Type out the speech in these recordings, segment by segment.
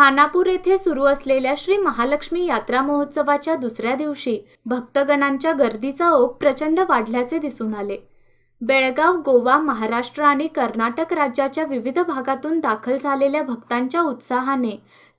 खानापूर येथे सुरू असलेल्या श्री महालक्ष्मी यात्रा महोत्सवाच्या दुसऱ्या दिवशी भक्तगणांच्या गर्दीचा ओघ प्रचंड वाढल्याचे दिसून आले. बेळगाव गोवा महाराष्ट्र आणि कर्नाटक राज्याच्या विविध भागातून दाखल झालेल्या भक्तांच्या उत्साहाने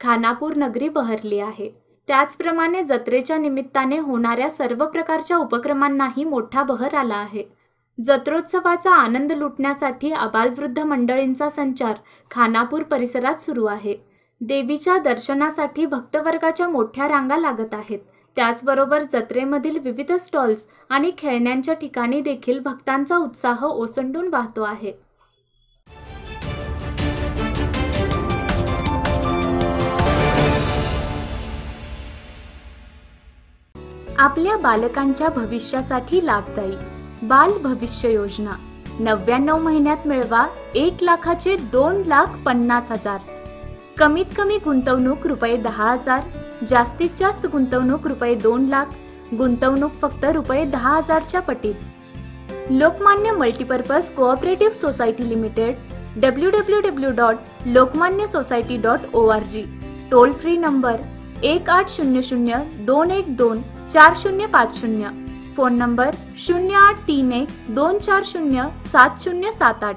खानापूर नगरी बहरली आहे. त्याचप्रमाणे जत्रेच्या निमित्ताने होणाऱ्या सर्व प्रकारच्या उपक्रमांनाही मोठा बहर आला आहे. जत्रोत्सवाचा आनंद लुटण्यासाठी आबालवृद्ध मंडळींचा संचार खानापूर परिसरात सुरू आहे. देवीच्या दर्शनासाठी भक्तवर्गाच्या मोठ्या रांगा लागत आहेत. त्याचबरोबर जत्रेमधील विविध स्टॉल्स आणि खेळण्यांच्या ठिकाणी देखील भक्तांचा उत्साह ओसंडून वाहतो आहे. आपल्या बालकांच्या भविष्यासाठी लाभदायी बाल भविष्य योजना. नव्याण्णव महिन्यात मिळवा एक लाखाचे दोन लाख पन्नास हजार. कमीत कमी गुंतवणूक रुपये दहा हजार जास्तीत जास्त गुंतवणूक रुपये दोन लाख गुंतवणूक फक्त रुपये दहा हजारच्या पटीत. Lokmanya multipurpose cooperative society limited W W W dot Lokmanya society dot O R G toll free number एक आठ शून्य शून्य दोन एक दोन चार शून्य पाच शून्य. फोन नंबर शून्य आठ तीन एक दोन चार शून्य सात शून्य सात आठ.